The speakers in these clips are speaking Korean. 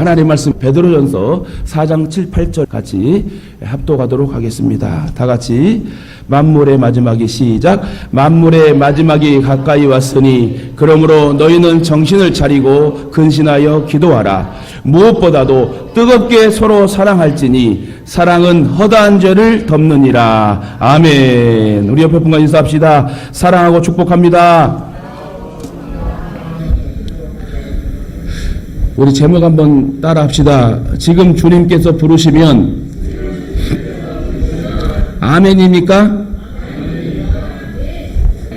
하나님 말씀 베드로전서 4장 7, 8절 같이 합독하도록 하겠습니다. 다 같이 만물의 마지막이 시작. 만물의 마지막이 가까이 왔으니 그러므로 너희는 정신을 차리고 근신하여 기도하라. 무엇보다도 뜨겁게 서로 사랑할지니 사랑은 허다한 죄를 덮느니라. 아멘. 우리 옆에 분과 인사합시다. 사랑하고 축복합니다. 우리 제목 한번 따라 합시다. 지금 주님께서 부르시면 아멘입니까?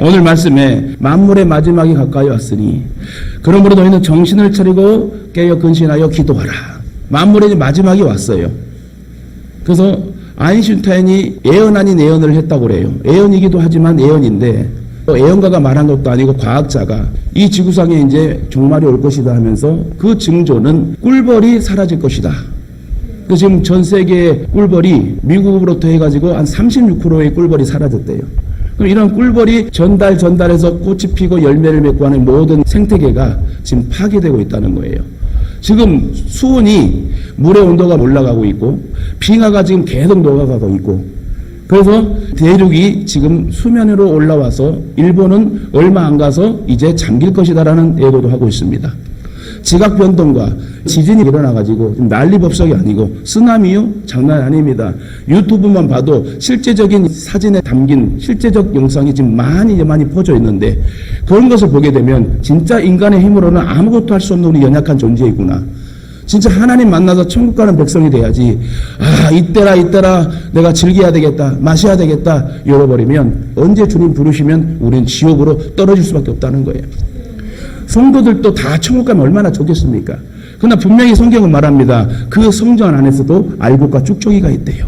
오늘 말씀에 만물의 마지막이 가까이 왔으니 그러므로 너희는 정신을 차리고 깨어 근신하여 기도하라. 만물의 마지막이 왔어요. 그래서 아인슈타인이 예언 아닌 예언을 했다고 그래요. 예언이기도 하지만 예언인데 또 예언가가 말한 것도 아니고 과학자가 이 지구상에 이제 종말이 올 것이다 하면서 그 징조는 꿀벌이 사라질 것이다. 그 지금 전 세계 꿀벌이 미국으로부터 해가지고 한 36%의 꿀벌이 사라졌대요. 그럼 이런 꿀벌이 전달 전달해서 꽃이 피고 열매를 맺고 하는 모든 생태계가 지금 파괴되고 있다는 거예요. 지금 수온이 물의 온도가 올라가고 있고 빙하가 지금 계속 녹아가고 있고 그래서 대륙이 지금 수면 위로 올라와서 일본은 얼마 안 가서 이제 잠길 것이다라는 예고도 하고 있습니다. 지각 변동과 지진이 일어나가지고 난리법석이 아니고 쓰나미요? 장난 아닙니다. 유튜브만 봐도 실제적인 사진에 담긴 실제적 영상이 지금 많이 많이 퍼져 있는데 그런 것을 보게 되면 진짜 인간의 힘으로는 아무것도 할 수 없는 우리 연약한 존재이구나. 진짜 하나님 만나서 천국 가는 백성이 돼야지. 아, 이때라, 이때라 내가 즐겨야 되겠다. 마셔야 되겠다. 열어버리면 언제 주님 부르시면 우리는 지옥으로 떨어질 수밖에 없다는 거예요. 성도들도 다 천국 가면 얼마나 좋겠습니까? 그러나 분명히 성경은 말합니다. 그 성전 안에서도 알곡과 쭉정이가 있대요.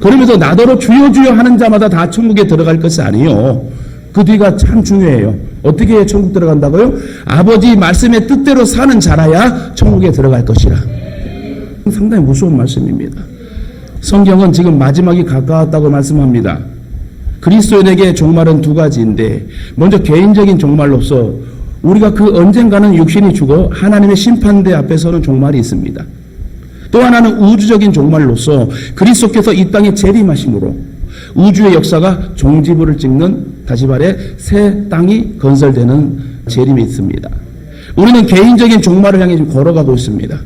그러면서 나더러 주여 주여 하는 자마다 다 천국에 들어갈 것이 아니요. 그 뒤가 참 중요해요. 어떻게 천국 들어간다고요? 아버지 말씀의 뜻대로 사는 자라야 천국에 들어갈 것이라. 상당히 무서운 말씀입니다. 성경은 지금 마지막이 가까웠다고 말씀합니다. 그리스도인에게 종말은 두 가지인데 먼저 개인적인 종말로서 우리가 그 언젠가는 육신이 죽어 하나님의 심판대 앞에 서는 종말이 있습니다. 또 하나는 우주적인 종말로서 그리스도께서 이 땅에 재림하심으로 우주의 역사가 종지부를 찍는 다시 말해 새 땅이 건설되는 재림이 있습니다. 우리는 개인적인 종말을 향해 지금 걸어가고 있습니다.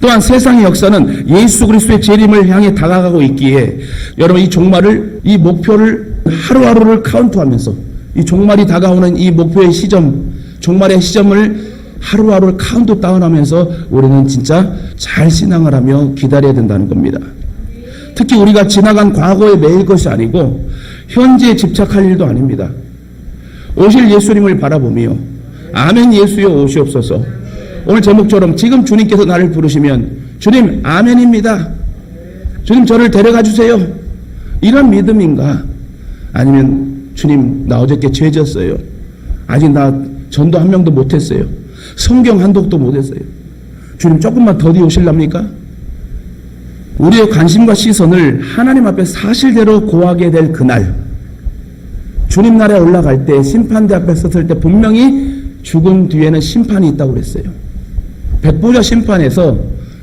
또한 세상의 역사는 예수 그리스도의 재림을 향해 다가가고 있기에 여러분 이 종말을 이 목표를 하루하루를 카운트하면서 이 종말이 다가오는 이 목표의 시점 종말의 시점을 하루하루 카운트 다운하면서 우리는 진짜 잘 신앙을 하며 기다려야 된다는 겁니다. 특히 우리가 지나간 과거에 매일 것이 아니고 현재에 집착할 일도 아닙니다. 오실 예수님을 바라보며 아멘 예수여 오시옵소서. 오늘 제목처럼 지금 주님께서 나를 부르시면 주님 아멘입니다. 주님 저를 데려가 주세요. 이런 믿음인가? 아니면 주님 나 어저께 죄졌어요. 아직 나 전도 한 명도 못했어요. 성경 한 독도 못했어요. 주님 조금만 더디 오실랍니까? 우리의 관심과 시선을 하나님 앞에 사실대로 고하게 될 그날 주님 나라에 올라갈 때 심판대 앞에 섰을 때 분명히 죽은 뒤에는 심판이 있다고 그랬어요. 백보자 심판에서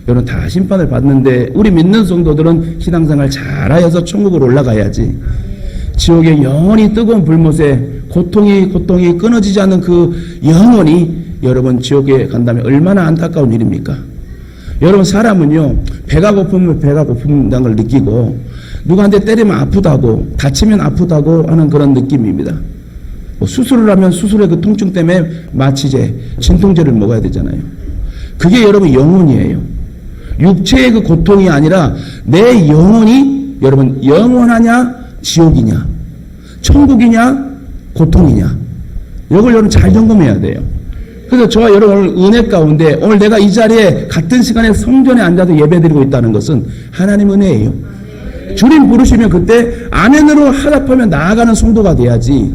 여러분 다 심판을 받는데 우리 믿는 성도들은 신앙생활 잘하여서 천국으로 올라가야지. 지옥의 영원히 뜨거운 불못에 고통이 고통이 끊어지지 않는 그 영원히 여러분 지옥에 간다면 얼마나 안타까운 일입니까? 여러분 사람은요 배가 고프면 배가 고픈다는 걸 느끼고 누구한테 때리면 아프다고 다치면 아프다고 하는 그런 느낌입니다. 뭐 수술을 하면 수술의 그 통증 때문에 마취제, 진통제를 먹어야 되잖아요. 그게 여러분 영혼이에요. 육체의 그 고통이 아니라 내 영혼이 여러분 영원하냐 지옥이냐 천국이냐 고통이냐 이걸 여러분 잘 점검해야 돼요. 그래서 저와 여러분 오늘 은혜 가운데 오늘 내가 이 자리에 같은 시간에 성전에 앉아서 예배드리고 있다는 것은 하나님 은혜예요. 주님 부르시면 그때 아멘으로 하답하며 나아가는 성도가 돼야지.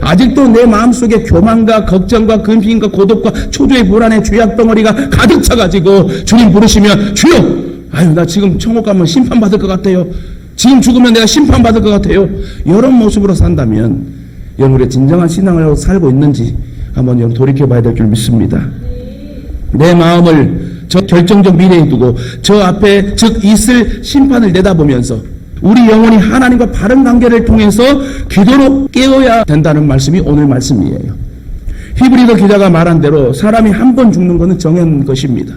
아직도 내 마음속에 교만과 걱정과 근심과 고독과 초조의 불안의 죄악 덩어리가 가득 차가지고 주님 부르시면 주여 아유 나 지금 천국 가면 심판받을 것 같아요. 지금 죽으면 내가 심판받을 것 같아요. 이런 모습으로 산다면 여러분의 진정한 신앙을 살고 있는지 한번 돌이켜 봐야 될 줄 믿습니다. 내 마음을 저 결정적 미래에 두고 저 앞에 즉 있을 심판을 내다보면서 우리 영혼이 하나님과 바른 관계를 통해서 기도로 깨어야 된다는 말씀이 오늘 말씀이에요. 히브리서 기자가 말한 대로 사람이 한 번 죽는 것은 정한 것입니다.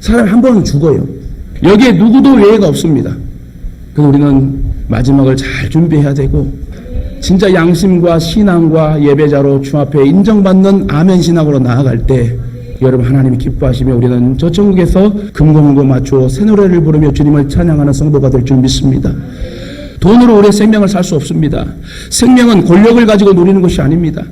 사람이 한 번은 죽어요. 여기에 누구도 예외가 없습니다. 그래서 우리는 마지막을 잘 준비해야 되고 진짜 양심과 신앙과 예배자로 주 앞에 인정받는 아멘 신앙으로 나아갈 때 여러분 하나님이 기뻐하시며 우리는 저 천국에서 금공으로 맞추어 새 노래를 부르며 주님을 찬양하는 성도가 될 줄 믿습니다. 돈으로 오래 생명을 살 수 없습니다. 생명은 권력을 가지고 누리는 것이 아닙니다.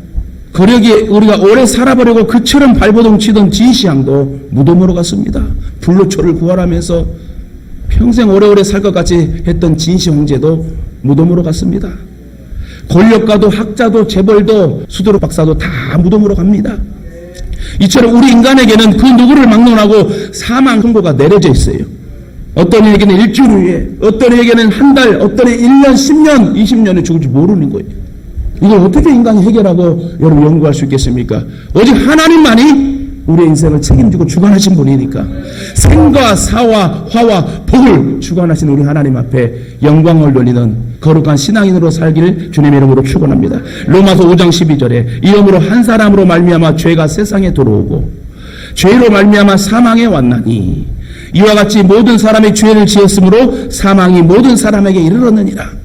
거력이 우리가 오래 살아보려고 그처럼 발버둥 치던 진시향도 무덤으로 갔습니다. 불로초를 구하라면서 평생 오래오래 살 것 같이 했던 진시 형제도 무덤으로 갔습니다. 권력가도 학자도 재벌도 수도로 박사도 다 무덤으로 갑니다. 이처럼 우리 인간에게는 그 누구를 막론하고 사망 선고가 내려져 있어요. 어떤 이에게는 일주일 후에, 어떤 이에게는 한 달, 어떤 이 1년, 10년, 20년에 죽을지 모르는 거예요. 이걸 어떻게 인간이 해결하고 여러분 연구할 수 있겠습니까? 오직 하나님만이 우리의 인생을 책임지고 주관하신 분이니까 생과 사와 화와 복을 주관하신 우리 하나님 앞에 영광을 돌리는 거룩한 신앙인으로 살기를 주님의 이름으로 축원합니다. 로마서 5장 12절에 이름으로 한 사람으로 말미암아 죄가 세상에 들어오고 죄로 말미암아 사망에 왔나니 이와 같이 모든 사람이 죄를 지었으므로 사망이 모든 사람에게 이르렀느니라.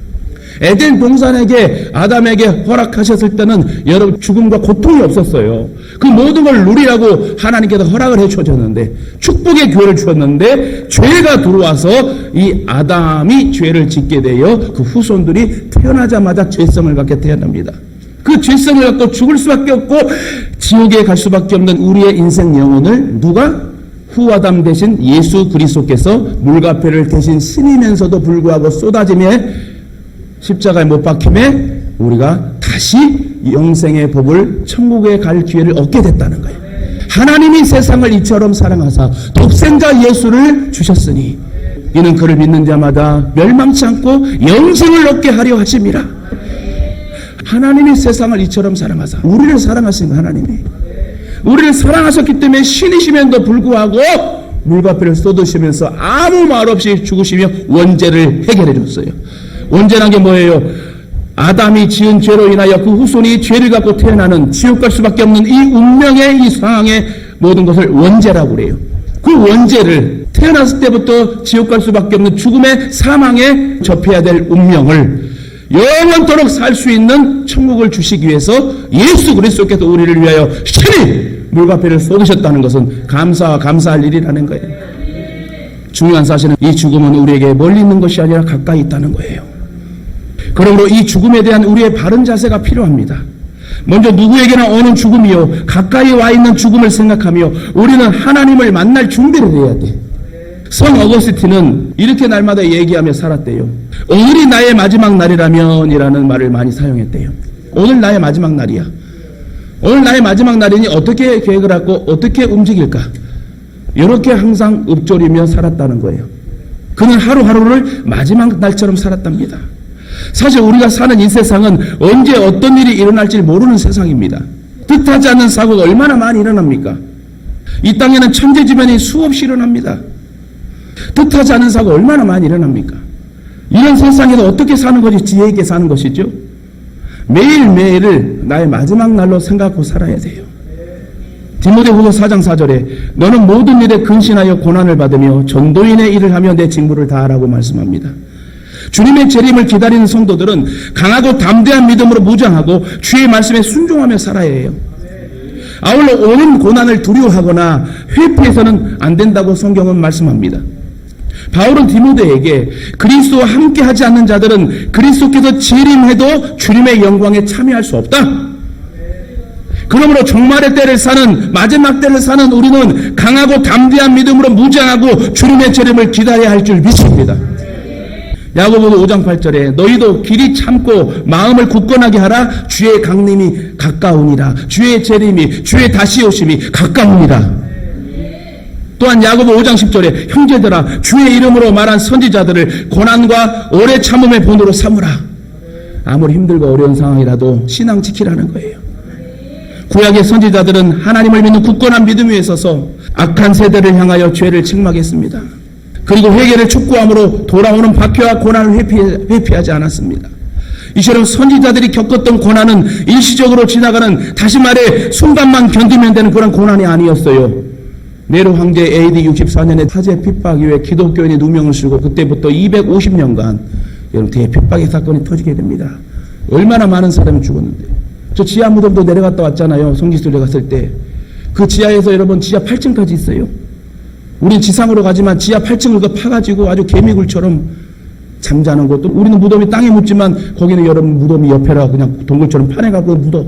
에덴 동산에게 아담에게 허락하셨을 때는 여러분 죽음과 고통이 없었어요. 그 모든 걸 누리라고 하나님께서 허락을 해 주셨는데 축복의 교회를 주었는데 죄가 들어와서 이 아담이 죄를 짓게 되어 그 후손들이 태어나자마자 죄성을 갖게 태어납니다. 그 죄성을 갖고 죽을 수밖에 없고 지옥에 갈 수밖에 없는 우리의 인생 영혼을 누가 후아담 대신 예수 그리스도께서 물가패를 대신 신이면서도 불구하고 쏟아짐에 십자가에 못 박힘에 우리가 다시 영생의 복을 천국에 갈 기회를 얻게 됐다는 거예요. 하나님이 세상을 이처럼 사랑하사 독생자 예수를 주셨으니 이는 그를 믿는 자마다 멸망치 않고 영생을 얻게 하려 하심이라. 하나님이 세상을 이처럼 사랑하사 우리를 사랑하신 하나님이 우리를 사랑하셨기 때문에 신이시면도 불구하고 물과 피를 쏟으시면서 아무 말 없이 죽으시며 원죄를 해결해 줬어요. 원죄란 게 뭐예요? 아담이 지은 죄로 인하여 그 후손이 죄를 갖고 태어나는 지옥 갈 수밖에 없는 이 운명의 이 상황의 모든 것을 원죄라고 그래요. 그 원죄를 태어났을 때부터 지옥 갈 수밖에 없는 죽음의 사망에 접해야 될 운명을 영원토록 살 수 있는 천국을 주시기 위해서 예수 그리스도께서 우리를 위하여 신이 물과배를 쏟으셨다는 것은 감사와 감사할 일이라는 거예요. 중요한 사실은 이 죽음은 우리에게 멀리 있는 것이 아니라 가까이 있다는 거예요. 그러므로 이 죽음에 대한 우리의 바른 자세가 필요합니다. 먼저 누구에게나 오는 죽음이요. 가까이 와 있는 죽음을 생각하며 우리는 하나님을 만날 준비를 해야 돼. 성 어거스틴은 이렇게 날마다 얘기하며 살았대요. 오늘이 나의 마지막 날이라면 이라는 말을 많이 사용했대요. 오늘 나의 마지막 날이야. 오늘 나의 마지막 날이니 어떻게 계획을 하고 어떻게 움직일까? 이렇게 항상 읊조리며 살았다는 거예요. 그는 하루하루를 마지막 날처럼 살았답니다. 사실 우리가 사는 이 세상은 언제 어떤 일이 일어날지 모르는 세상입니다. 뜻하지 않는 사고가 얼마나 많이 일어납니까? 이 땅에는 천재지변이 수없이 일어납니다. 뜻하지 않은 사고 얼마나 많이 일어납니까? 이런 세상에서 어떻게 사는 것이 지혜 있게 사는 것이죠? 매일매일을 나의 마지막 날로 생각하고 살아야 돼요. 디모데후서 4장 4절에 너는 모든 일에 근신하여 고난을 받으며 전도인의 일을 하며 내 직무를 다하라고 말씀합니다. 주님의 재림을 기다리는 성도들은 강하고 담대한 믿음으로 무장하고 주의 말씀에 순종하며 살아야 해요. 아울러 오는 고난을 두려워하거나 회피해서는 안 된다고 성경은 말씀합니다. 바울은 디모데에게 그리스도와 함께 하지 않는 자들은 그리스도께서 재림해도 주님의 영광에 참여할 수 없다. 그러므로 종말의 때를 사는 마지막 때를 사는 우리는 강하고 담대한 믿음으로 무장하고 주님의 재림을 기다려야 할 줄 믿습니다. 야고보서 5장 8절에 너희도 길이 참고 마음을 굳건하게 하라. 주의 강림이 가까우니라. 주의 재림이 주의 다시 오심이 가까우니라. 또한 야고보 5장 10절에 형제들아 주의 이름으로 말한 선지자들을 고난과 오래 참음의 본으로 삼으라. 아무리 힘들고 어려운 상황이라도 신앙 지키라는 거예요. 구약의 선지자들은 하나님을 믿는 굳건한 믿음 위에 서서 악한 세대를 향하여 죄를 책망했습니다. 그리고 회개를 촉구함으로 돌아오는 박해와 고난을 회피, 회피하지 않았습니다. 이처럼 선지자들이 겪었던 고난은 일시적으로 지나가는 다시 말해 순간만 견디면 되는 그런 고난이 아니었어요. 네로 황제 AD 64년에 타제 핍박 이후에 기독교인이 누명을 쓰고 그때부터 250년간 여러분 대핍박의 사건이 터지게 됩니다. 얼마나 많은 사람이 죽었는데 저 지하 무덤도 내려갔다 왔잖아요. 성지순례 갔을 때 그 지하에서 여러분 지하 8층까지 있어요. 우린 지상으로 가지만 지하 8층을 그 파가지고 아주 개미굴처럼 잠자는 것도 우리는 무덤이 땅에 묻지만 거기는 여러분 무덤이 옆에라 그냥 동굴처럼 파내가고 묻어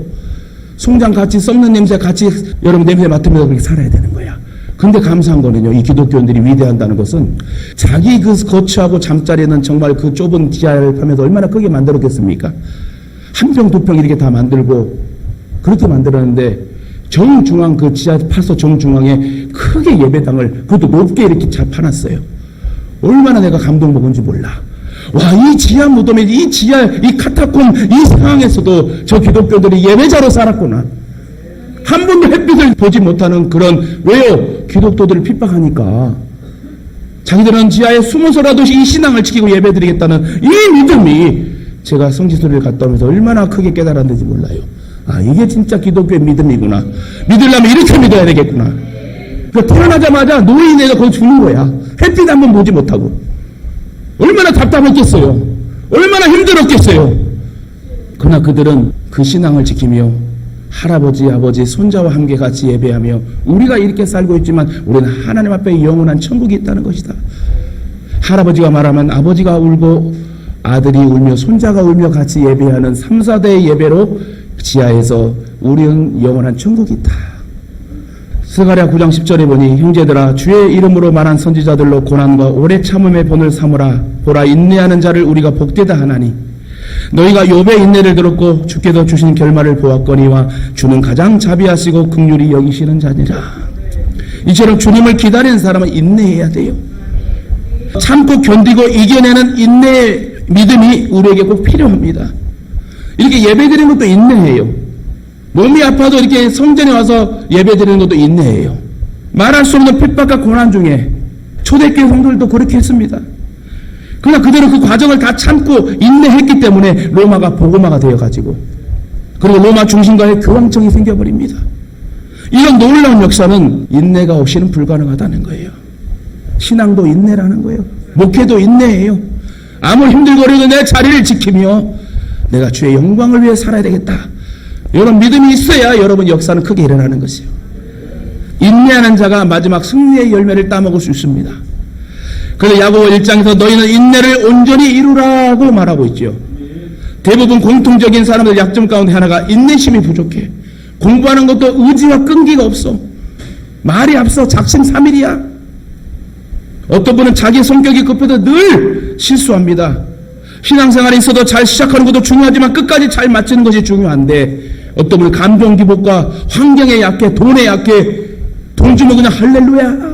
송장 같이 썩는 냄새 같이 여러분 냄새 맡으면서 그렇게 살아야 되는 거야. 근데 감사한 거는요, 이 기독교인들이 위대한다는 것은 자기 그 거처하고 잠자리는 정말 그 좁은 지하를 파면서 얼마나 크게 만들었겠습니까? 한 평, 두 평 이렇게 다 만들고 그렇게 만들었는데 정중앙 그 지하 파서 정중앙에 크게 예배당을 그것도 높게 이렇게 잘 파놨어요. 얼마나 내가 감동먹은지 몰라. 와, 이 지하 무덤에, 이 지하, 이 카타콤, 이 상황에서도 저 기독교들이 예배자로 살았구나. 한 번도 햇빛을 보지 못하는 그런, 왜요? 기독교들을 핍박하니까. 자기들은 지하에 숨어서라도 이 신앙을 지키고 예배드리겠다는 이 믿음이 제가 성지순례를 갔다 오면서 얼마나 크게 깨달았는지 몰라요. 아, 이게 진짜 기독교의 믿음이구나. 믿으려면 이렇게 믿어야 되겠구나. 그 태어나자마자 노인에서 거기 죽는 거야. 햇빛 한 번 보지 못하고. 얼마나 답답했겠어요. 얼마나 힘들었겠어요. 그러나 그들은 그 신앙을 지키며 할아버지, 아버지, 손자와 함께 같이 예배하며 우리가 이렇게 살고 있지만 우리는 하나님 앞에 영원한 천국이 있다는 것이다. 할아버지가 말하면 아버지가 울고 아들이 울며 손자가 울며 같이 예배하는 3, 4대의 예배로 지하에서 우리는 영원한 천국이 있다. 스가랴 9장 10절에 보니 형제들아 주의 이름으로 말한 선지자들로 고난과 오래 참음의 본을 삼으라. 보라 인내하는 자를 우리가 복되다 하나니. 너희가 욥의 인내를 들었고 주께서 주신 결말을 보았거니와 주는 가장 자비하시고 긍휼히 여기시는 자니라. 이처럼 주님을 기다리는 사람은 인내해야 돼요. 참고 견디고 이겨내는 인내의 믿음이 우리에게 꼭 필요합니다. 이렇게 예배 드리는 것도 인내해요 몸이 아파도 이렇게 성전에 와서 예배드리는 것도 인내예요. 말할 수 없는 핍박과 고난 중에 초대교회 성도들도 그렇게 했습니다. 그러나 그대로 그 과정을 다 참고 인내했기 때문에 로마가 보고마가 되어가지고 그리고 로마 중심과의 교황청이 생겨버립니다. 이런 놀라운 역사는 인내가 없이는 불가능하다는 거예요. 신앙도 인내라는 거예요. 목회도 인내예요. 아무리 힘들거려도 내 자리를 지키며 내가 주의 영광을 위해 살아야 되겠다. 이런 믿음이 있어야 여러분 역사는 크게 일어나는 것이요. 인내하는 자가 마지막 승리의 열매를 따먹을 수 있습니다. 그래서 야고보 1장에서 너희는 인내를 온전히 이루라고 말하고 있죠. 대부분 공통적인 사람들 약점 가운데 하나가 인내심이 부족해. 공부하는 것도 의지와 끈기가 없어. 말이 앞서 작심 삼일이야. 어떤 분은 자기 성격이 급해도 늘 실수합니다. 신앙생활에 있어도 잘 시작하는 것도 중요하지만 끝까지 잘 마치는 것이 중요한데 어떤 분은 감정 기복과 환경에 약해 돈에 약해 돈 주면 그냥 할렐루야.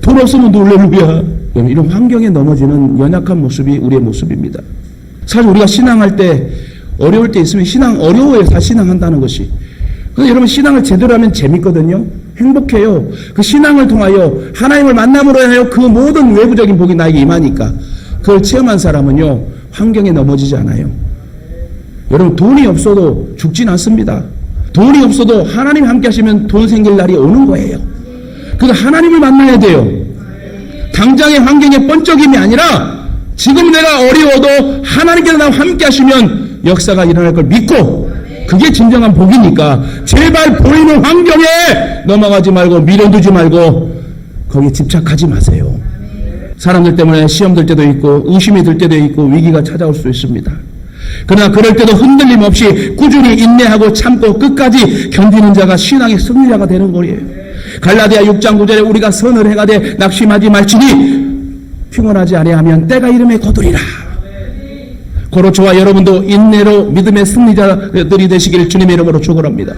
돈 없으면 놀렐루야. 이런 환경에 넘어지는 연약한 모습이 우리의 모습입니다. 사실 우리가 신앙할 때 어려울 때 있으면 신앙 어려워해서 신앙한다는 것이. 근데 여러분 신앙을 제대로 하면 재밌거든요. 행복해요. 그 신앙을 통하여 하나님을 만남으로 하여 그 모든 외부적인 복이 나에게 임하니까 그걸 체험한 사람은요 환경에 넘어지지 않아요 여러분 돈이 없어도 죽진 않습니다. 돈이 없어도 하나님 함께 하시면 돈 생길 날이 오는 거예요. 그래서 하나님을 만나야 돼요. 당장의 환경의 번쩍임이 아니라 지금 내가 어려워도 하나님께서 나와 함께 하시면 역사가 일어날 걸 믿고 그게 진정한 복이니까 제발 보이는 환경에 넘어가지 말고 밀어두지 말고 거기에 집착하지 마세요. 사람들 때문에 시험 들 때도 있고 의심이 들 때도 있고 위기가 찾아올 수 있습니다. 그러나 그럴 때도 흔들림 없이 꾸준히 인내하고 참고 끝까지 견디는 자가 신앙의 승리자가 되는 거예요. 갈라디아 6장 9절에 우리가 선을 행하되 낙심하지 말지니 평온하지 아니하면 때가 이름에 거두리라. 고로 저와 여러분도 인내로 믿음의 승리자들이 되시기를 주님의 이름으로 축원합니다.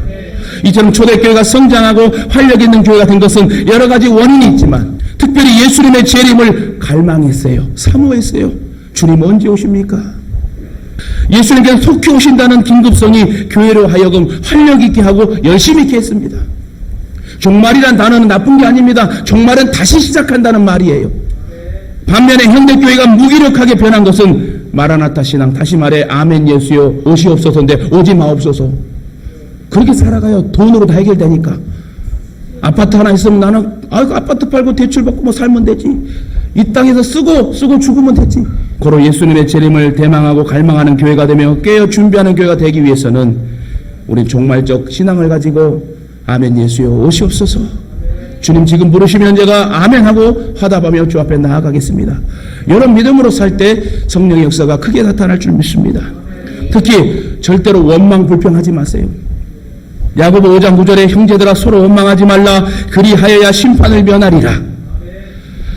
이처럼 초대교회가 성장하고 활력 있는 교회가 된 것은 여러 가지 원인이 있지만 특별히 예수님의 재림을 갈망했어요. 사모했어요. 주님 언제 오십니까? 예수님께서 속히 오신다는 긴급성이 교회로 하여금 활력 있게 하고 열심히 있게 했습니다. 종말이란 단어는 나쁜 게 아닙니다. 종말은 다시 시작한다는 말이에요. 반면에 현대교회가 무기력하게 변한 것은 마라나타 신앙, 다시 말해 아멘 예수여 옷이 없어서인데 오지 마옵소서. 그렇게 살아가요. 돈으로 다 해결되니까. 아파트 하나 있으면 나는 아 아파트 팔고 대출 받고 뭐 살면 되지. 이 땅에서 쓰고 쓰고 죽으면 되지. 고로 예수님의 재림을 대망하고 갈망하는 교회가 되며 깨어 준비하는 교회가 되기 위해서는 우리 종말적 신앙을 가지고 아멘 예수여 없어서 주님 지금 부르시면 제가 아멘하고 화답하며 주 앞에 나아가겠습니다. 이런 믿음으로 살 때 성령의 역사가 크게 나타날 줄 믿습니다. 특히 절대로 원망 불평하지 마세요. 야고보 5장 9절에 형제들아 서로 원망하지 말라 그리하여야 심판을 면하리라.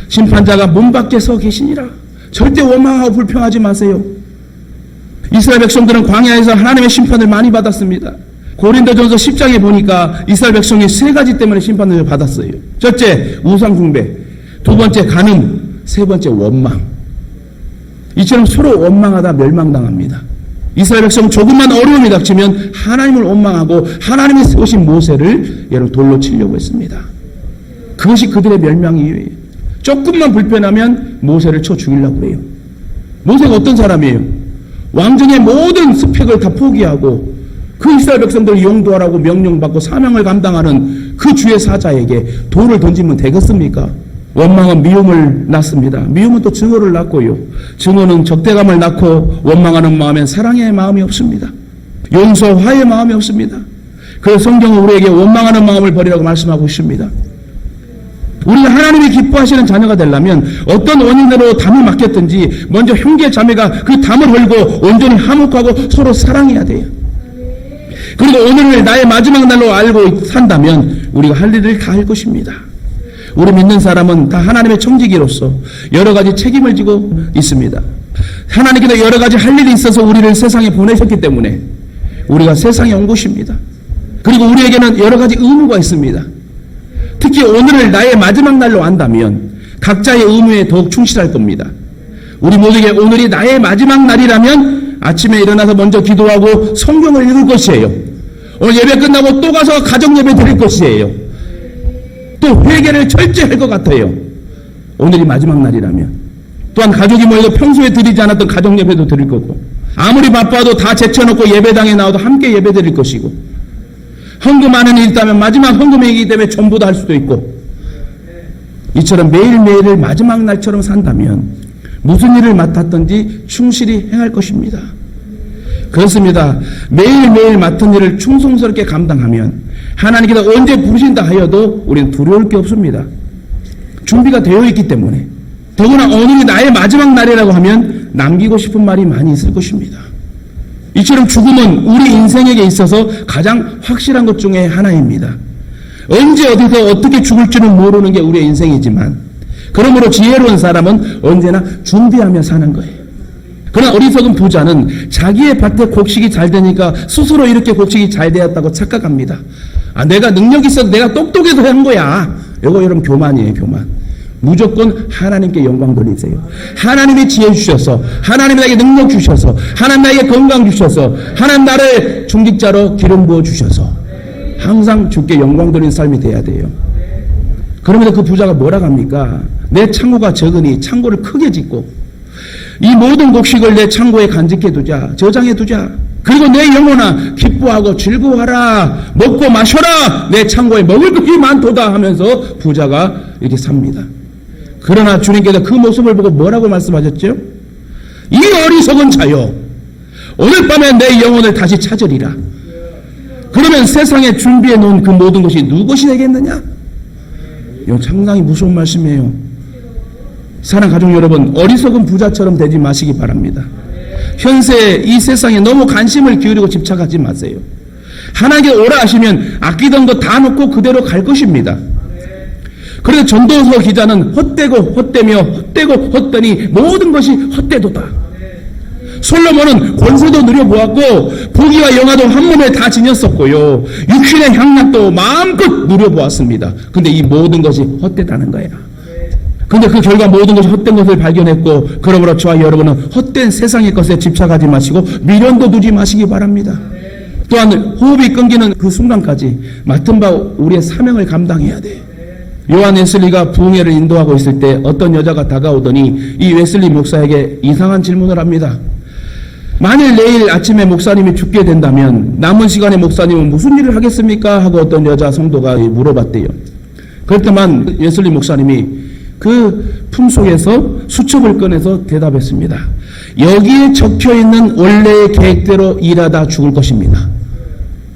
심판자가 문 밖에 서 계시니라. 절대 원망하고 불평하지 마세요. 이스라엘 백성들은 광야에서 하나님의 심판을 많이 받았습니다. 고린도전서 10장에 보니까 이스라엘 백성이 세 가지 때문에 심판을 받았어요. 첫째, 우상 숭배. 두 번째, 간음. 세 번째, 원망. 이처럼 서로 원망하다 멸망당합니다. 이스라엘 백성 조금만 어려움이 닥치면 하나님을 원망하고 하나님이 세우신 모세를 여러분 돌로 치려고 했습니다. 그것이 그들의 멸망이에요. 조금만 불편하면 모세를 쳐 죽이려고 그래요. 모세가 어떤 사람이에요? 왕정의 모든 스펙을 다 포기하고 그 이스라엘 백성들을 용도하라고 명령받고 사명을 감당하는 그 주의 사자에게 돌을 던지면 되겠습니까? 원망은 미움을 낳습니다. 미움은 또 증오를 낳고요. 증오는 적대감을 낳고 원망하는 마음엔 사랑의 마음이 없습니다. 용서, 화의 마음이 없습니다. 그래서 성경은 우리에게 원망하는 마음을 버리라고 말씀하고 있습니다. 우리가 하나님이 기뻐하시는 자녀가 되려면 어떤 원인으로 담을 맡겼든지 먼저 형제 자매가 그 담을 헐고 온전히 화목하고 서로 사랑해야 돼요. 그리고 오늘을 나의 마지막 날로 알고 산다면 우리가 할 일을 다 할 것입니다. 우리 믿는 사람은 다 하나님의 청지기로서 여러 가지 책임을 지고 있습니다. 하나님께서 여러 가지 할 일이 있어서 우리를 세상에 보내셨기 때문에 우리가 세상에 온 것입니다. 그리고 우리에게는 여러 가지 의무가 있습니다. 특히 오늘을 나의 마지막 날로 안다면 각자의 의무에 더욱 충실할 겁니다. 우리 모두에게 오늘이 나의 마지막 날이라면 아침에 일어나서 먼저 기도하고 성경을 읽을 것이에요. 오늘 예배 끝나고 또 가서 가정 예배 드릴 것이에요. 또 회개를 철저히 할 것 같아요. 오늘이 마지막 날이라면. 또한 가족이 모여도 평소에 드리지 않았던 가정 예배도 드릴 거고. 아무리 바빠도 다 제쳐놓고 예배당에 나와도 함께 예배 드릴 것이고. 헌금하는 일이 있다면 마지막 헌금이기 때문에 전부 다 할 수도 있고. 이처럼 매일매일을 마지막 날처럼 산다면 무슨 일을 맡았든지 충실히 행할 것입니다. 그렇습니다. 매일매일 맡은 일을 충성스럽게 감당하면 하나님께서 언제 부르신다 하여도 우리는 두려울 게 없습니다. 준비가 되어 있기 때문에. 더구나 오늘이 나의 마지막 날이라고 하면 남기고 싶은 말이 많이 있을 것입니다. 이처럼 죽음은 우리 인생에게 있어서 가장 확실한 것 중에 하나입니다. 언제 어디서 어떻게 죽을지는 모르는 게 우리의 인생이지만 그러므로 지혜로운 사람은 언제나 준비하며 사는 거예요. 그러나 어리석은 부자는 자기의 밭에 곡식이 잘 되니까 스스로 이렇게 곡식이 잘 되었다고 착각합니다. 아, 내가 능력이 있어서 내가 똑똑해서 한 거야. 이거 여러분 교만이에요, 교만. 무조건 하나님께 영광 돌리세요. 하나님이 지혜 주셔서, 하나님 나에게 능력 주셔서, 하나님 나에게 건강 주셔서, 하나님 나를 중직자로 기름 부어 주셔서, 항상 주께 영광 돌리는 삶이 돼야 돼요. 그러면서 그 부자가 뭐라 합니까? 내 창고가 적으니 창고를 크게 짓고, 이 모든 곡식을 내 창고에 간직해 두자, 저장해 두자. 그리고 내 영혼아 기뻐하고 즐거워하라, 먹고 마셔라. 내 창고에 먹을 것이 많도다 하면서 부자가 이렇게 삽니다. 그러나 주님께서 그 모습을 보고 뭐라고 말씀하셨죠? 이 어리석은 자요. 오늘 밤에 내 영혼을 다시 찾으리라. 그러면 세상에 준비해 놓은 그 모든 것이 누구것이 되겠느냐? 이건 상당히 무서운 말씀이에요. 사랑 가족 여러분, 어리석은 부자처럼 되지 마시기 바랍니다. 현세 이 세상에 너무 관심을 기울이고 집착하지 마세요. 하나님께 오라 하시면 아끼던 거다 놓고 그대로 갈 것입니다. 그래서 전도서 기자는 헛되고 헛되며 헛되고 헛되니 모든 것이 헛되도다. 솔로몬은 권세도 누려보았고 부귀와 영화도 한 몸에 다 지녔었고요. 육신의 향락도 마음껏 누려보았습니다. 근데 이 모든 것이 헛되다는 거예요. 근데 그 결과 모든 것이 헛된 것을 발견했고 그러므로 저와 여러분은 헛된 세상의 것에 집착하지 마시고 미련도 두지 마시기 바랍니다. 또한 호흡이 끊기는 그 순간까지 맡은 바 우리의 사명을 감당해야 돼. 요한 웨슬리가 부흥회를 인도하고 있을 때 어떤 여자가 다가오더니 이 웨슬리 목사에게 이상한 질문을 합니다. 만일 내일 아침에 목사님이 죽게 된다면 남은 시간에 목사님은 무슨 일을 하겠습니까? 하고 어떤 여자 성도가 물어봤대요. 그랬더만 예슬리 목사님이 그 품속에서 수첩을 꺼내서 대답했습니다. 여기에 적혀 있는 원래의 계획대로 일하다 죽을 것입니다.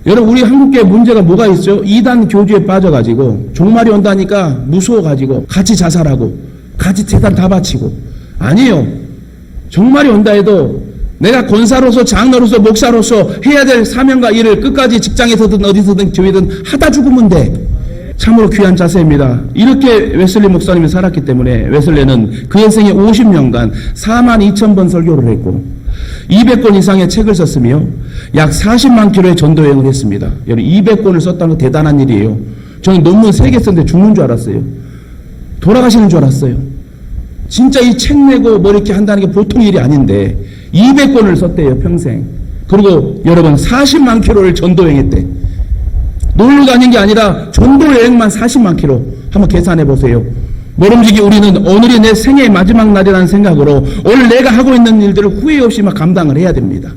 여러분 우리 한국교회 문제가 뭐가 있죠? 이단 교주에 빠져가지고 종말이 온다니까 무서워가지고 같이 자살하고 같이 재단 다 바치고 아니에요. 종말이 온다 해도 내가 권사로서 장로로서 목사로서 해야 될 사명과 일을 끝까지 직장에서든 어디서든 교회든 하다 죽으면 돼. 참으로 귀한 자세입니다. 이렇게 웨슬리 목사님이 살았기 때문에 웨슬리는 그 인생에 50년간 4만 2천 번 설교를 했고 200권 이상의 책을 썼으며 약 40만 킬로의 전도 여행을 했습니다. 여러분 200권을 썼다는 거 대단한 일이에요. 저는 논문 3개 썼는데 죽는 줄 알았어요. 돌아가시는 줄 알았어요. 진짜 이 책 내고 뭐 이렇게 한다는 게 보통 일이 아닌데 200권을 썼대요 평생. 그리고 여러분 40만 킬로를 전도 여행했대. 놀러 다닌 게 아니라 전도 여행만 40만 킬로 한번 계산해 보세요. 모름지기 우리는 오늘이 내 생애의 마지막 날이라는 생각으로 오늘 내가 하고 있는 일들을 후회 없이 막 감당을 해야 됩니다.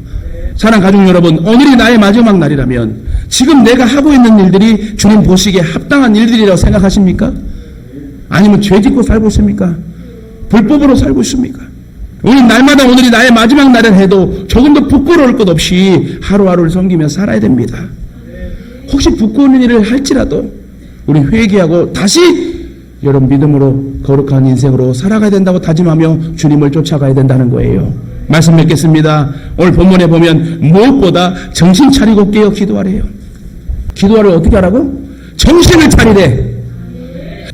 사랑 가족 여러분, 오늘이 나의 마지막 날이라면 지금 내가 하고 있는 일들이 주님 보시기에 합당한 일들이라고 생각하십니까? 아니면 죄 짓고 살고 있습니까? 불법으로 살고 있습니까? 우리 날마다 오늘이 나의 마지막 날을 해도 조금도 부끄러울 것 없이 하루하루를 섬기며 살아야 됩니다. 혹시 부끄러운 일을 할지라도 우리 회개하고 다시 여러분 믿음으로 거룩한 인생으로 살아가야 된다고 다짐하며 주님을 쫓아가야 된다는 거예요. 말씀 맺겠습니다. 오늘 본문에 보면 무엇보다 정신 차리고 깨어 기도하래요. 기도하를 어떻게 하라고? 정신을 차리래.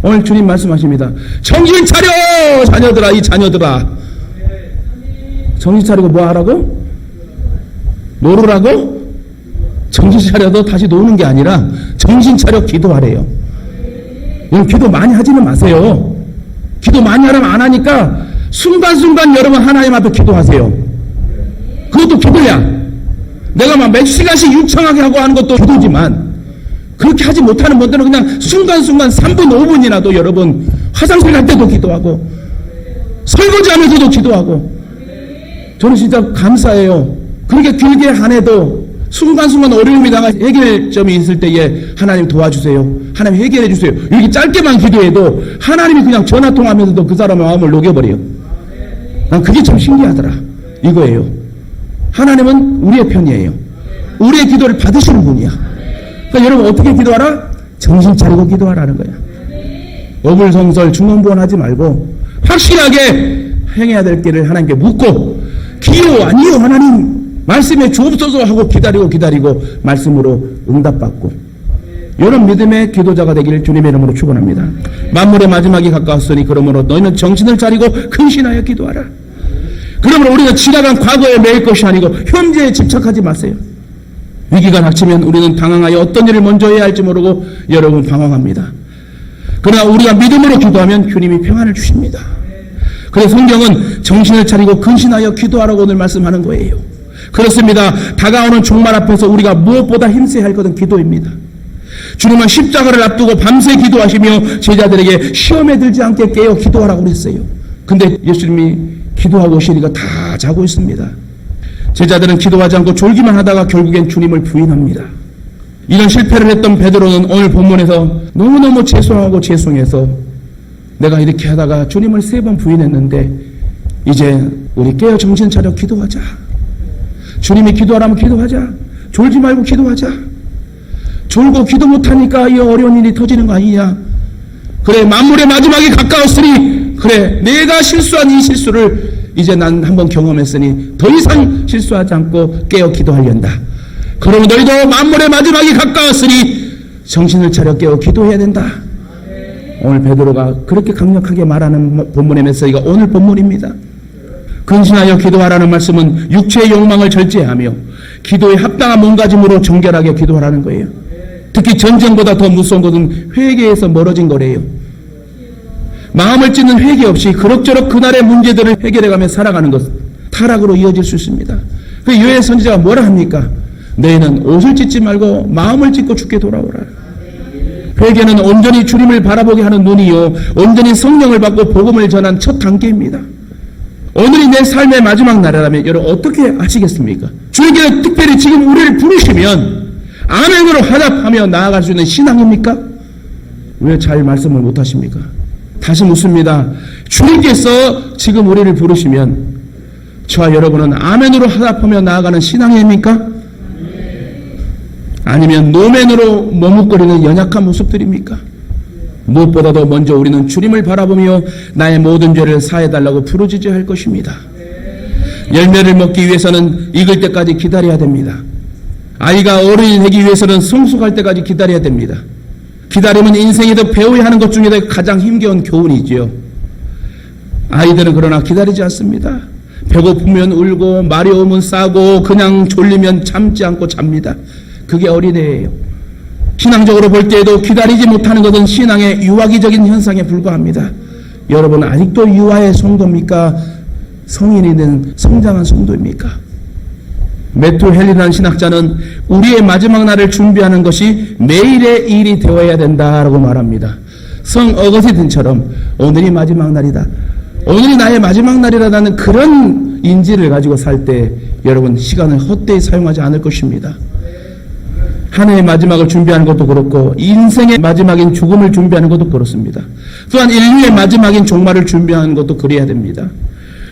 오늘 주님 말씀하십니다. 정신 차려! 자녀들아, 이 자녀들아. 정신 차리고 뭐 하라고? 놀으라고? 정신 차려도 다시 노는 게 아니라 정신 차려 기도하래요. 여러분 기도 많이 하지는 마세요. 기도 많이 하려면 안 하니까 순간순간 여러분 하나님 앞에 기도하세요. 그것도 기도야. 내가 막 몇 시간씩 유창하게 하고 하는 것도 기도지만 그렇게 하지 못하는 분들은 그냥 순간순간 3분, 5분이라도 여러분 화장실 갈 때도 기도하고 설거지 하면서도 기도하고 저는 진짜 감사해요. 그렇게 길게 안 해도 순간순간 어려움이 나가 해결점이 있을 때에 하나님 도와주세요. 하나님 해결해 주세요. 이렇게 짧게만 기도해도 하나님이 그냥 전화 통화하면서도 그 사람의 마음을 녹여버려요. 난 그게 참 신기하더라. 이거예요. 하나님은 우리의 편이에요. 우리의 기도를 받으시는 분이야. 그러니까 여러분 어떻게 기도하라? 정신 차리고 기도하라는 거야. 어불성설 중언부언하지 말고 확실하게 행해야 될 길을 하나님께 묻고 기요 아니요 하나님 말씀에 주옵소서 하고 기다리고 기다리고 말씀으로 응답받고 이런 믿음의 기도자가 되기를 주님의 이름으로 축원합니다. 만물의 마지막이 가까웠으니 그러므로 너희는 정신을 차리고 근신하여 기도하라. 그러므로 우리는 지나간 과거에 매일 것이 아니고 현재에 집착하지 마세요. 위기가 닥치면 우리는 당황하여 어떤 일을 먼저 해야 할지 모르고 여러분 방황합니다. 그러나 우리가 믿음으로 기도하면 주님이 평안을 주십니다. 그래서 성경은 정신을 차리고 근신하여 기도하라고 오늘 말씀하는 거예요. 그렇습니다. 다가오는 종말 앞에서 우리가 무엇보다 힘써야 할 것은 기도입니다. 주님은 십자가를 앞두고 밤새 기도하시며 제자들에게 시험에 들지 않게 깨어 기도하라고 그랬어요. 근데 예수님이 기도하고 오시니까 다 자고 있습니다. 제자들은 기도하지 않고 졸기만 하다가 결국엔 주님을 부인합니다. 이런 실패를 했던 베드로는 오늘 본문에서 너무너무 죄송하고 죄송해서 내가 이렇게 하다가 주님을 세 번 부인했는데 이제 우리 깨어 정신 차려 기도하자. 주님이 기도하라면 기도하자. 졸지 말고 기도하자. 졸고 기도 못하니까 이 어려운 일이 터지는 거 아니냐. 그래 만물의 마지막이 가까웠으니 그래 내가 실수한 이 실수를 이제 난 한번 경험했으니 더 이상 실수하지 않고 깨어 기도하련다. 그러면 너희도 만물의 마지막이 가까웠으니 정신을 차려 깨어 기도해야 된다. 오늘 베드로가 그렇게 강력하게 말하는 본문의 메시지가 오늘 본문입니다. 근신하여 기도하라는 말씀은 육체의 욕망을 절제하며 기도에 합당한 몸가짐으로 정결하게 기도하라는 거예요. 특히 전쟁보다 더 무서운 것은 회개에서 멀어진 거래요. 마음을 찢는 회개 없이 그럭저럭 그날의 문제들을 해결해가며 살아가는 것 타락으로 이어질 수 있습니다. 그 유해 선지자가 뭐라 합니까? 너희는 옷을 찢지 말고 마음을 찢고 죽게 돌아오라. 회개는 온전히 주님을 바라보게 하는 눈이요 온전히 성령을 받고 복음을 전한 첫 단계입니다. 오늘이 내 삶의 마지막 날이라면 여러분 어떻게 하시겠습니까? 주님께서 특별히 지금 우리를 부르시면 아멘으로 화답하며 나아갈 수 있는 신앙입니까? 왜 잘 말씀을 못 하십니까? 다시 묻습니다. 주님께서 지금 우리를 부르시면 저와 여러분은 아멘으로 화답하며 나아가는 신앙입니까? 아니면 노멘으로 머뭇거리는 연약한 모습들입니까? 무엇보다도 먼저 우리는 주님을 바라보며 나의 모든 죄를 사해달라고 부르짖어야 할 것입니다. 열매를 먹기 위해서는 익을 때까지 기다려야 됩니다. 아이가 어른이 되기 위해서는 성숙할 때까지 기다려야 됩니다. 기다림은 인생에도 배워야 하는 것 중에도 가장 힘겨운 교훈이지요. 아이들은 그러나 기다리지 않습니다. 배고프면 울고 오면 싸고 그냥 졸리면 참지 않고 잡니다. 그게 어린애예요. 신앙적으로 볼 때에도 기다리지 못하는 것은 신앙의 유아기적인 현상에 불과합니다. 여러분 아직도 유아의 성도입니까? 성인이 된 성장한 성도입니까? 메투 헬리라는 신학자는 우리의 마지막 날을 준비하는 것이 매일의 일이 되어야 된다라고 말합니다. 성 어거스틴처럼 오늘이 마지막 날이다. 오늘이 나의 마지막 날이라는 그런 인지를 가지고 살 때 여러분 시간을 헛되이 사용하지 않을 것입니다. 한 해의 마지막을 준비하는 것도 그렇고 인생의 마지막인 죽음을 준비하는 것도 그렇습니다. 또한 인류의 마지막인 종말을 준비하는 것도 그래야 됩니다.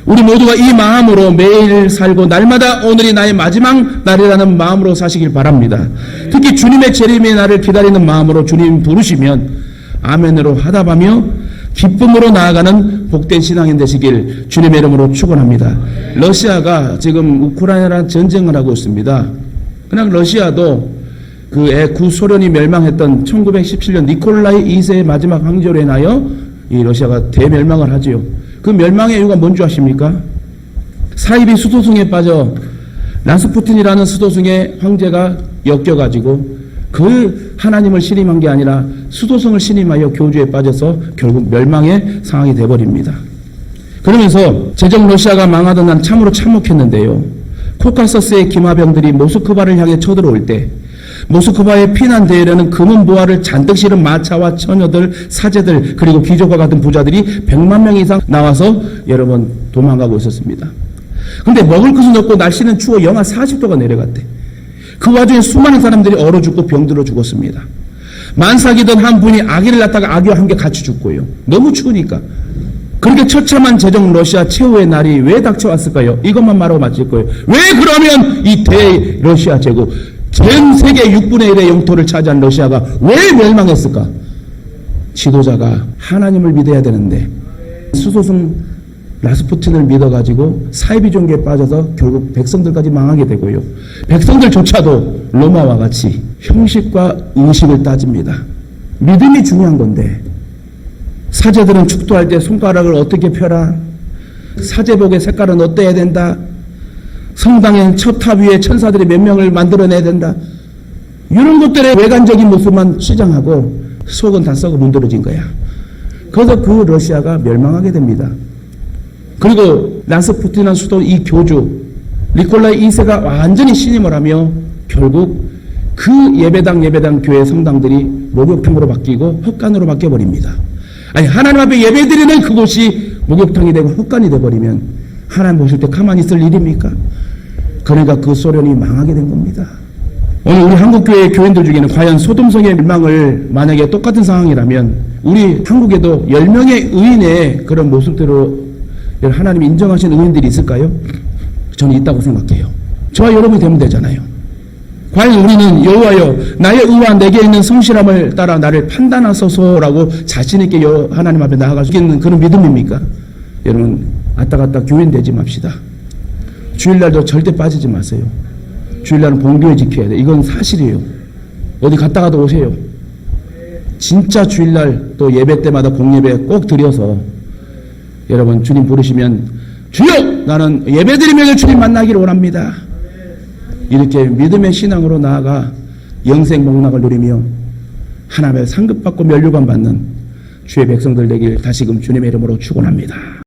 우리 모두가 이 마음으로 매일 살고 날마다 오늘이 나의 마지막 날이라는 마음으로 사시길 바랍니다. 특히 주님의 재림의 날을 기다리는 마음으로 주님 부르시면 아멘으로 하답하며 기쁨으로 나아가는 복된 신앙인 되시길 주님의 이름으로 축원합니다. 러시아가 지금 우크라이나랑 전쟁을 하고 있습니다. 그냥 러시아도 그 구소련이 멸망했던 1917년 니콜라이 2세의 마지막 황제로 인하여 이 러시아가 대멸망을 하지요. 그 멸망의 이유가 뭔지 아십니까? 사이비 수도승에 빠져 라스푸틴이라는 수도승의 황제가 엮여가지고 그 하나님을 신임한 게 아니라 수도승을 신임하여 교주에 빠져서 결국 멸망의 상황이 돼버립니다. 그러면서 제정 러시아가 망하던 난 참으로 참혹했는데요. 코카서스의 기마병들이 모스크바를 향해 쳐들어올 때 모스크바의 피난 대회라는 금은 보화를 잔뜩 실은 마차와 처녀들, 사제들 그리고 귀족과 같은 부자들이 100만 명 이상 나와서 여러분 도망가고 있었습니다. 근데 먹을 것은 없고 날씨는 추워 영하 40도가 내려갔대. 그 와중에 수많은 사람들이 얼어 죽고 병들어 죽었습니다. 만삭이던 한 분이 아기를 낳다가 아기와 함께 같이 죽고요. 너무 추우니까. 그렇게 처참한 제정 러시아 최후의 날이 왜 닥쳐왔을까요? 이것만 말하고 마칠 거예요. 왜 그러면 이 대 러시아 제국 전 세계 6분의 1의 영토를 차지한 러시아가 왜 멸망했을까? 지도자가 하나님을 믿어야 되는데 수소승 라스푸틴을 믿어가지고 사이비 종교에 빠져서 결국 백성들까지 망하게 되고요. 백성들조차도 로마와 같이 형식과 의식을 따집니다. 믿음이 중요한 건데 사제들은 축도할 때 손가락을 어떻게 펴라? 사제복의 색깔은 어때야 된다? 성당의 첩탑 위에 천사들이 몇 명을 만들어내야 된다. 이런 것들의 외관적인 모습만 시장하고 속은 다 썩어 문드러진 거야. 그래서 그 러시아가 멸망하게 됩니다. 그리고 라스푸틴한 수도 이 교주 리콜라이 2세가 완전히 신임을 하며 결국 그 예배당 예배당 교회 성당들이 목욕탕으로 바뀌고 헛간으로 바뀌어 버립니다. 아니 하나님 앞에 예배드리는 그곳이 목욕탕이 되고 헛간이 돼 버리면 하나님 보실 때 가만히 있을 일입니까? 그러니까 그 소련이 망하게 된 겁니다. 오늘 우리 한국교회 교인들 중에는 과연 소돔성의 멸망을 만약에 똑같은 상황이라면 우리 한국에도 10명의 의인의 그런 모습대로 하나님이 인정하신 의인들이 있을까요? 저는 있다고 생각해요. 저와 여러분이 되면 되잖아요. 과연 우리는 여호와여 나의 의와 내게 있는 성실함을 따라 나를 판단하소서라고 자신 있게 하나님 앞에 나아갈 수 있는 그런 믿음입니까? 여러분 왔다 갔다 교인 되지 맙시다. 주일날도 절대 빠지지 마세요. 주일날은 본교회 지켜야 돼. 이건 사실이에요. 어디 갔다가도 오세요. 진짜 주일날 또 예배 때마다 공예배 꼭 드려서 여러분 주님 부르시면 주여 나는 예배 드리면서 주님 만나기를 원합니다. 이렇게 믿음의 신앙으로 나아가 영생 복락을 누리며 하나님의 상급받고 멸류관 받는 주의 백성들 되길 다시금 주님의 이름으로 축원합니다.